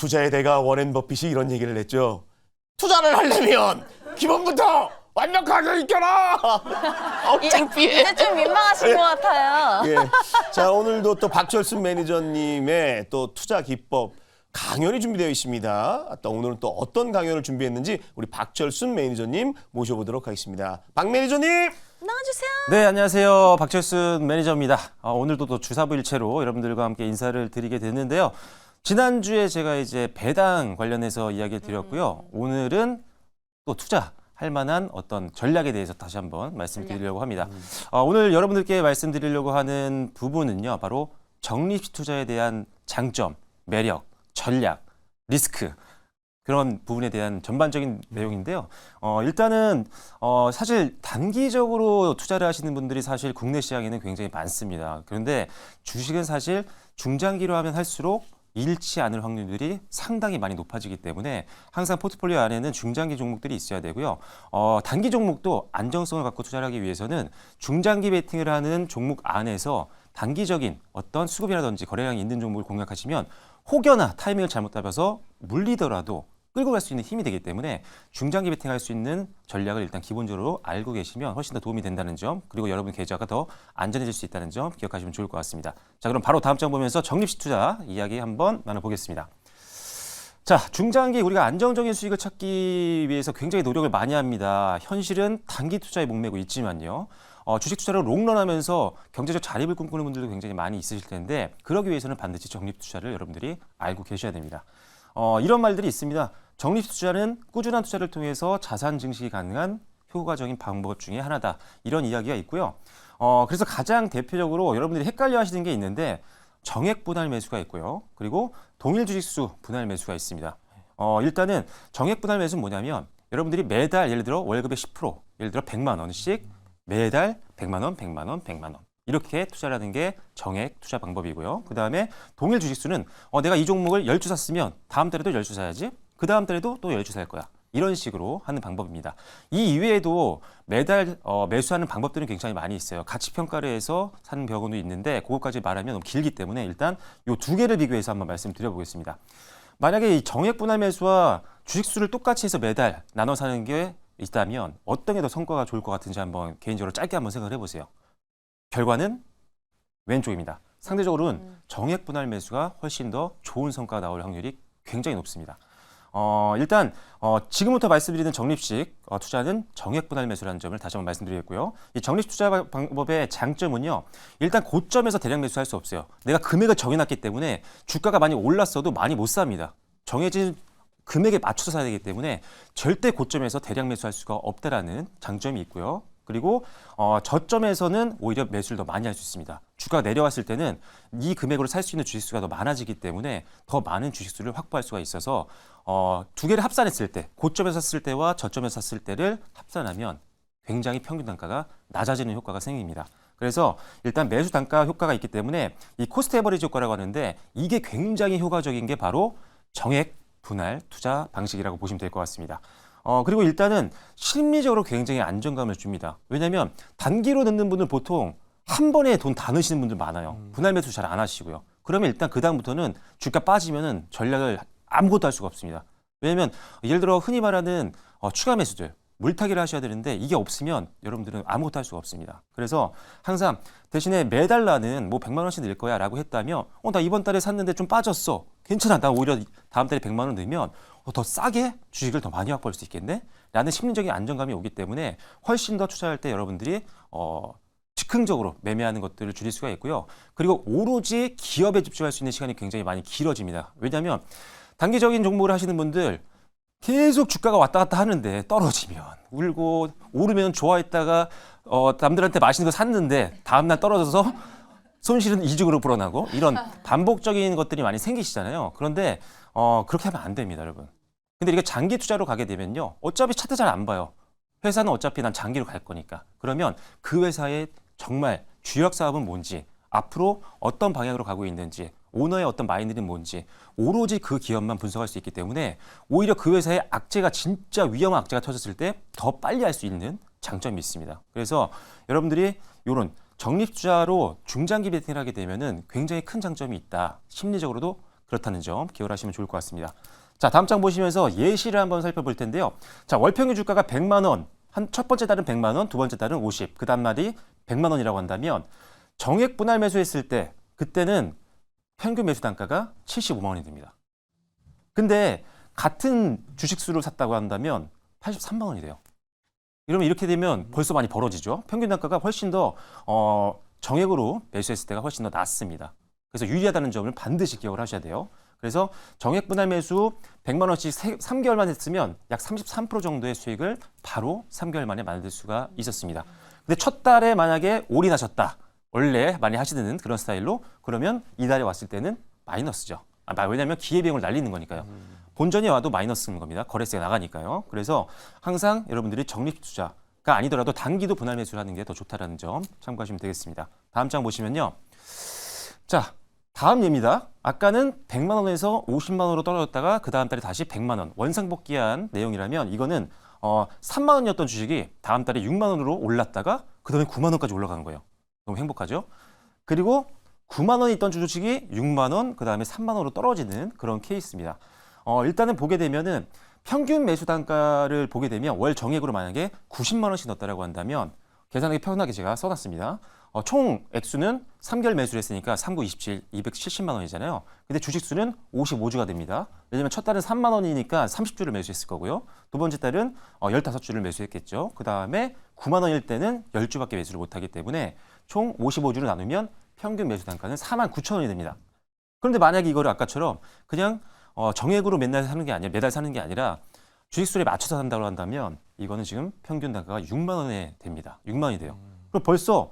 투자의 대가 워렌 버핏이 이런 얘기를 했죠. 투자를 하려면 기본부터 완벽하게 익혀라. 어, 창피해. 이제 좀 민망하신 것 같아요. 예. 자 오늘도 또 박철순 매니저님의 또 투자 기법 강연이 준비되어 있습니다. 또 오늘은 또 어떤 강연을 준비했는지 우리 박철순 매니저님 모셔보도록 하겠습니다. 박 매니저님. 나와주세요. 네, 안녕하세요. 박철순 매니저입니다. 어, 오늘도 또 주사부일체로 여러분들과 함께 인사를 드리게 됐는데요. 지난주에 제가 이제 배당 관련해서 이야기를 드렸고요. 오늘은 또 투자 할 만한 어떤 전략에 대해서 다시 한번 말씀드리려고 합니다. 어, 오늘 여러분들께 말씀드리려고 하는 부분은요. 바로 적립식 투자에 대한 장점, 매력, 전략, 리스크 그런 부분에 대한 전반적인 내용인데요. 어, 일단은 어, 사실 단기적으로 투자를 하시는 분들이 사실 국내 시장에는 굉장히 많습니다. 그런데 주식은 사실 중장기로 하면 할수록 잃지 않을 확률들이 상당히 많이 높아지기 때문에 항상 포트폴리오 안에는 중장기 종목들이 있어야 되고요. 어, 단기 종목도 안정성을 갖고 투자를 하기 위해서는 중장기 베팅을 하는 종목 안에서 단기적인 어떤 수급이라든지 거래량이 있는 종목을 공략하시면 혹여나 타이밍을 잘못 잡아서 물리더라도 끌고 갈 수 있는 힘이 되기 때문에 중장기 베팅할 수 있는 전략을 일단 기본적으로 알고 계시면 훨씬 더 도움이 된다는 점 그리고 여러분 계좌가 더 안전해질 수 있다는 점 기억하시면 좋을 것 같습니다. 자 그럼 바로 다음 장 보면서 적립식 투자 이야기 한번 나눠보겠습니다. 자, 중장기 우리가 안정적인 수익을 찾기 위해서 굉장히 노력을 많이 합니다. 현실은 단기 투자에 목매고 있지만요. 어, 주식 투자를 롱런하면서 경제적 자립을 꿈꾸는 분들도 굉장히 많이 있으실 텐데 그러기 위해서는 반드시 적립 투자를 여러분들이 알고 계셔야 됩니다. 어, 이런 말들이 있습니다. 적립 투자는 꾸준한 투자를 통해서 자산 증식이 가능한 효과적인 방법 중에 하나다. 이런 이야기가 있고요. 어, 그래서 가장 대표적으로 여러분들이 헷갈려 하시는 게 있는데 정액 분할 매수가 있고요. 그리고 동일 주식수 분할 매수가 있습니다. 어, 일단은 정액 분할 매수는 뭐냐면 여러분들이 매달 예를 들어 월급의 10% 예를 들어 100만 원씩 매달 100만 원, 100만 원, 100만 원. 이렇게 투자를 하는 게 정액 투자 방법이고요. 그 다음에 동일 주식수는 어, 내가 이 종목을 10주 샀으면 다음 달에도 10주 사야지. 그 다음 달에도 또 10주 살 거야. 이런 식으로 하는 방법입니다. 이 이외에도 매달 어, 매수하는 방법들은 굉장히 많이 있어요. 가치 평가를 해서 사는 경우도 있는데 그것까지 말하면 너무 길기 때문에 일단 이 두 개를 비교해서 한번 말씀드려 보겠습니다. 만약에 이 정액 분할 매수와 주식 수를 똑같이 해서 매달 나눠 사는 게 있다면 어떤 게 더 성과가 좋을 것 같은지 한번 개인적으로 짧게 한번 생각을 해보세요. 결과는 왼쪽입니다. 상대적으로는 정액 분할 매수가 훨씬 더 좋은 성과가 나올 확률이 굉장히 높습니다. 어, 일단 어, 지금부터 말씀드리는 적립식 어, 투자는 정액 분할 매수라는 점을 다시 한번 말씀드리겠고요. 이 적립 투자 바- 방법의 장점은요. 일단 고점에서 대량 매수할 수 없어요. 내가 금액을 정해놨기 때문에 주가가 많이 올랐어도 많이 못 삽니다. 정해진 금액에 맞춰서 사야 되기 때문에 절대 고점에서 대량 매수할 수가 없다라는 장점이 있고요. 그리고 어, 저점에서는 오히려 매수를 더 많이 할 수 있습니다. 주가가 내려왔을 때는 이 금액으로 살 수 있는 주식수가 더 많아지기 때문에 더 많은 주식수를 확보할 수가 있어서 어, 두 개를 합산했을 때 고점에서 샀을 때와 저점에서 샀을 때를 합산하면 굉장히 평균 단가가 낮아지는 효과가 생깁니다. 그래서 일단 매수 단가 효과가 있기 때문에 이 코스트 에버리지 효과라고 하는데 이게 굉장히 효과적인 게 바로 정액 분할 투자 방식이라고 보시면 될 것 같습니다. 어, 그리고 일단은 심리적으로 굉장히 안정감을 줍니다. 왜냐하면 단기로 넣는 분들 보통 한 번에 돈 다 넣으시는 분들 많아요. 분할 매수 잘 안 하시고요. 그러면 일단 그 다음부터는 주가 빠지면은 전략을 아무것도 할 수가 없습니다. 왜냐하면 예를 들어 흔히 말하는 어, 추가 매수들 물타기를 하셔야 되는데 이게 없으면 여러분들은 아무것도 할 수가 없습니다. 그래서 항상 대신에 매달 나는 뭐 100만 원씩 낼 거야 라고 했다면 어 나 이번 달에 샀는데 좀 빠졌어. 괜찮아. 나 오히려 다음 달에 100만 원 넣으면 어, 더 싸게 주식을 더 많이 확보할 수 있겠네. 라는 심리적인 안정감이 오기 때문에 훨씬 더 투자할 때 여러분들이 어 즉흥적으로 매매하는 것들을 줄일 수가 있고요. 그리고 오로지 기업에 집중할 수 있는 시간이 굉장히 많이 길어집니다. 왜냐하면 단기적인 종목을 하시는 분들 계속 주가가 왔다 갔다 하는데 떨어지면 울고 오르면 좋아했다가 어, 남들한테 맛있는 거 샀는데 다음날 떨어져서 손실은 이중으로 불어나고 이런 반복적인 것들이 많이 생기시잖아요. 그런데 어, 그렇게 하면 안 됩니다, 여러분. 근데 이게 장기 투자로 가게 되면요. 어차피 차트 잘 안 봐요. 회사는 어차피 난 장기로 갈 거니까. 그러면 그 회사의 정말 주력 사업은 뭔지, 앞으로 어떤 방향으로 가고 있는지, 오너의 어떤 마인드는 뭔지, 오로지 그 기업만 분석할 수 있기 때문에 오히려 그 회사의 악재가 진짜 위험한 악재가 터졌을 때 더 빨리 할 수 있는 장점이 있습니다. 그래서 여러분들이 이런 적립 투자로 중장기 베팅을 하게 되면은 굉장히 큰 장점이 있다. 심리적으로도 그렇다는 점 기억을 하시면 좋을 것 같습니다. 자, 다음 장 보시면서 예시를 한번 살펴볼 텐데요. 자, 월평균 주가가 100만 원, 한 첫 번째 달은 100만 원, 두 번째 달은 50, 그 다음 날이 100만 원이라고 한다면 정액 분할 매수했을 때 그때는 평균 매수 단가가 75만 원이 됩니다. 근데 같은 주식수를 샀다고 한다면 83만 원이 돼요. 이러면 이렇게 되면 벌써 많이 벌어지죠. 평균 단가가 훨씬 더 어, 정액으로 매수했을 때가 훨씬 더 낮습니다. 그래서 유리하다는 점을 반드시 기억을 하셔야 돼요. 그래서 정액 분할 매수 100만 원씩 3개월만 했으면 약 33% 정도의 수익을 바로 3개월 만에 만들 수가 있었습니다. 근데 첫 달에 만약에 올인하셨다. 원래 많이 하시는 그런 스타일로 그러면 이달에 왔을 때는 마이너스죠. 아, 왜냐하면 기회비용을 날리는 거니까요. 본전이 와도 마이너스인 겁니다. 거래세가 나가니까요. 그래서 항상 여러분들이 적립 투자가 아니더라도 단기도 분할 매수를 하는 게 더 좋다라는 점 참고하시면 되겠습니다. 다음 장 보시면요. 자, 다음 예입니다. 아까는 100만 원에서 50만 원으로 떨어졌다가 그 다음 달에 다시 100만 원 원상복귀한 내용이라면 이거는 어, 3만 원이었던 주식이 다음 달에 6만 원으로 올랐다가 그 다음에 9만 원까지 올라가는 거예요. 너무 행복하죠? 그리고 9만 원이 있던 주식이 6만 원, 그 다음에 3만 원으로 떨어지는 그런 케이스입니다. 어, 일단은 보게 되면은 평균 매수 단가를 보게 되면 월 정액으로 만약에 90만 원씩 넣었다라고 한다면 계산하기 편하게 제가 써놨습니다. 어, 총 액수는 3개월 매수를 했으니까 39, 27, 270만 원이잖아요. 근데 주식 수는 55주가 됩니다. 왜냐면 첫 달은 3만 원이니까 30주를 매수했을 거고요. 두 번째 달은 어, 15주를 매수했겠죠. 그 다음에 9만 원일 때는 10주밖에 매수를 못하기 때문에 총 55주를 나누면 평균 매수 단가는 4만 9천 원이 됩니다. 그런데 만약에 이거를 아까처럼 그냥 어, 정액으로 맨날 사는 게 아니라 매달 사는 게 아니라 주식수에 맞춰서 산다고 한다면 이거는 지금 평균 단가가 6만 원에 됩니다. 6만 원이 돼요. 그럼 벌써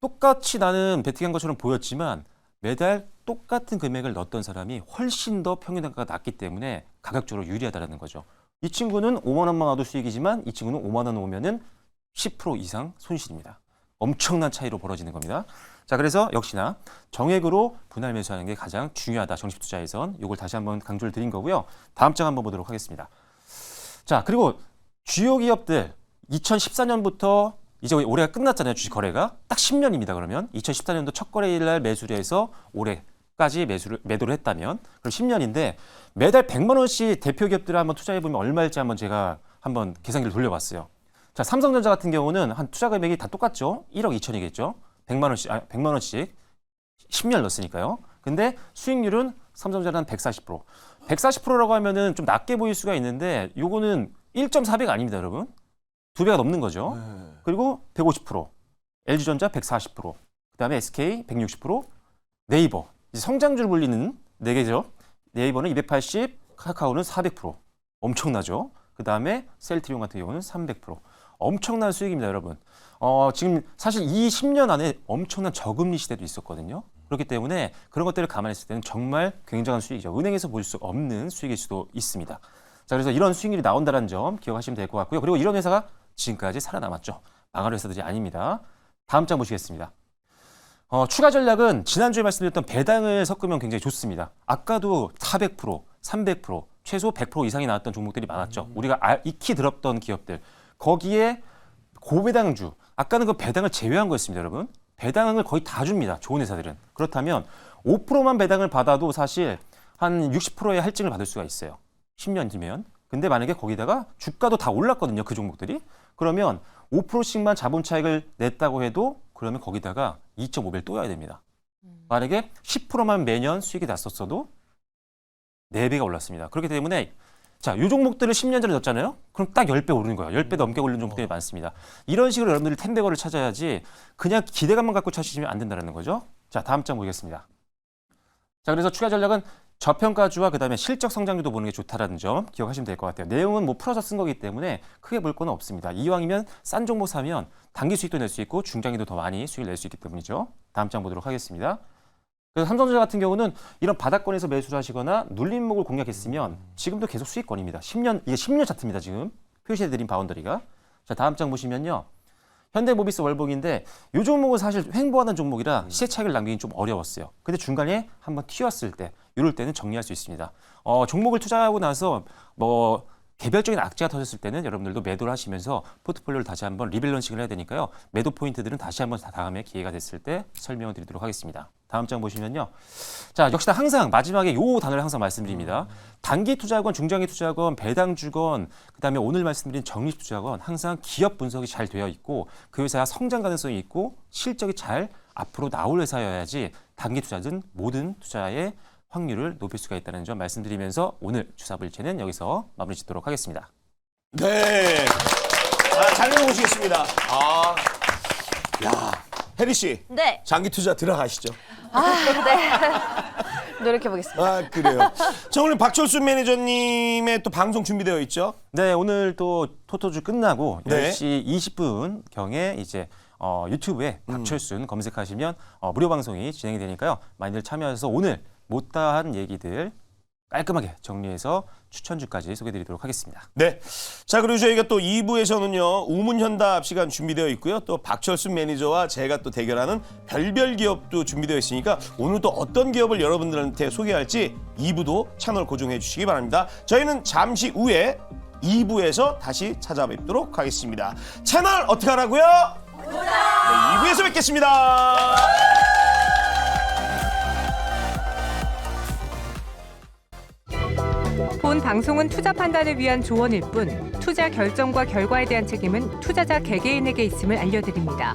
똑같이 나는 베팅한 것처럼 보였지만 매달 똑같은 금액을 넣었던 사람이 훨씬 더 평균 단가가 낮기 때문에 가격적으로 유리하다는 거죠. 이 친구는 5만 원만 와도 수익이지만 이 친구는 5만 원 오면은 10% 이상 손실입니다. 엄청난 차이로 벌어지는 겁니다. 자, 그래서 역시나 정액으로 분할 매수하는 게 가장 중요하다. 정식 투자에선 이걸 다시 한번 강조를 드린 거고요. 다음 장 한번 보도록 하겠습니다. 자, 그리고 주요 기업들 2014년부터 이제 올해가 끝났잖아요. 주식 거래가 딱 10년입니다. 그러면 2014년도 첫 거래일 날 매수를 해서 올해까지 매수를 매도를 했다면 그럼 10년인데 매달 100만 원씩 대표 기업들을 한번 투자해 보면 얼마일지 한번 제가 한번 계산기를 돌려봤어요. 자, 삼성전자 같은 경우는 한 투자 금액이 다 똑같죠. 1억 2천이겠죠. 100만 원씩 아, 100만 원씩 10년 넣었으니까요. 근데 수익률은 삼성전자는 한 140%. 140%라고 하면은 좀 낮게 보일 수가 있는데 요거는 1.4배가 아닙니다, 여러분. 두 배가 넘는 거죠. 그리고 150%, LG전자 140%, 그다음에 SK 160%, 네이버 이제 성장주를 불리는 네 개죠. 네이버는 280, 카카오는 400%. 엄청나죠. 그다음에 셀트리온 같은 경우는 300%. 엄청난 수익입니다, 여러분. 어, 지금 사실 이 10년 안에 엄청난 저금리 시대도 있었거든요. 그렇기 때문에 그런 것들을 감안했을 때는 정말 굉장한 수익이죠. 은행에서 볼수 없는 수익일 수도 있습니다. 자, 그래서 이런 수익률이 나온다는 점 기억하시면 될 것 같고요. 그리고 이런 회사가 지금까지 살아남았죠. 망할 회사들이 아닙니다. 다음 장 보시겠습니다. 어, 추가 전략은 지난주에 말씀드렸던 배당을 섞으면 굉장히 좋습니다. 아까도 400%, 300%, 최소 100% 이상이 나왔던 종목들이 많았죠. 우리가 아- 익히 들었던 기업들. 거기에 고배당주. 아까는 그 배당을 제외한 거였습니다, 여러분. 배당을 거의 다 줍니다. 좋은 회사들은. 그렇다면 5%만 배당을 받아도 사실 한 60%의 할증을 받을 수가 있어요. 10년 뒤면. 근데 만약에 거기다가 주가도 다 올랐거든요. 그 종목들이. 그러면 5%씩만 자본 차익을 냈다고 해도 그러면 거기다가 2.5배를 또 해야 됩니다. 만약에 10%만 매년 수익이 났었어도 4배가 올랐습니다. 그렇기 때문에 자, 요 종목들을 10년 전에 넣었잖아요. 그럼 딱 10배 오르는 거예요. 10배 넘게 오르는 종목들이 많습니다. 이런 식으로 여러분들이 텐베거를 찾아야지 그냥 기대감만 갖고 찾으시면 안 된다는 거죠. 자, 다음 장 보겠습니다. 자, 그래서 추가 전략은 저평가주와 그다음에 실적 성장률도 보는 게 좋다라는 점 기억하시면 될 것 같아요. 내용은 뭐 풀어서 쓴 거기 때문에 크게 볼 건 없습니다. 이왕이면 싼 종목 사면 단기 수익도 낼 수 있고 중장기도 더 많이 수익을 낼 수 있기 때문이죠. 다음 장 보도록 하겠습니다. 그래서 삼성전자 같은 경우는 이런 바닥권에서 매수를 하시거나 눌림목을 공략했으면 지금도 계속 수익권입니다. 10년 이게 10년 차트입니다. 지금 표시해드린 바운더리가. 자 다음 장 보시면요. 현대모비스 월봉인데 이 종목은 사실 횡보하는 종목이라 시세 차익을 남기긴 좀 어려웠어요. 근데 중간에 한번 튀었을 때 이럴 때는 정리할 수 있습니다. 어, 종목을 투자하고 나서 뭐 개별적인 악재가 터졌을 때는 여러분들도 매도를 하시면서 포트폴리오를 다시 한번 리밸런싱을 해야 되니까요. 매도 포인트들은 다시 한번 다- 다음에 기회가 됐을 때 설명을 드리도록 하겠습니다. 다음 장 보시면요. 자, 역시나 항상 마지막에 요 단어를 항상 말씀드립니다. 단기 투자건, 중장기 투자건, 배당 주건, 그다음에 오늘 말씀드린 적립 투자건 항상 기업 분석이 잘 되어 있고 그 회사가 성장 가능성이 있고 실적이 잘 앞으로 나올 회사여야지 단기 투자든 모든 투자의 확률을 높일 수가 있다는 점 말씀드리면서 오늘 주사불체는 여기서 마무리 짓도록 하겠습니다. 네. 아, 잘 읽어보시겠습니다. 아, 야, 혜리 씨, 네. 장기 투자 들어가시죠. 노력해 보겠습니다. 아, 그래요. 자, 오늘 박철수 매니저님의 또 방송 준비되어 있죠? 네, 오늘 또 토토주 끝나고 네. 10시 20분 경에 이제 어, 유튜브에 박철순 검색하시면 어, 무료 방송이 진행이 되니까요. 많이들 참여해서 오늘 못다한 얘기들 깔끔하게 정리해서 추천주까지 소개드리도록 하겠습니다. 네. 자, 그리고 저희가 또 2부에서는요, 우문현답 시간 준비되어 있고요. 또 박철수 매니저와 제가 또 대결하는 별별 기업도 준비되어 있으니까 오늘 또 어떤 기업을 여러분들한테 소개할지 2부도 채널 고정해 주시기 바랍니다. 저희는 잠시 후에 2부에서 다시 찾아뵙도록 하겠습니다. 채널 어떻게 하라고요? 네, 2부에서 뵙겠습니다. 본 방송은 투자 판단을 위한 조언일 뿐 투자 결정과 결과에 대한 책임은 투자자 개개인에게 있음을 알려드립니다.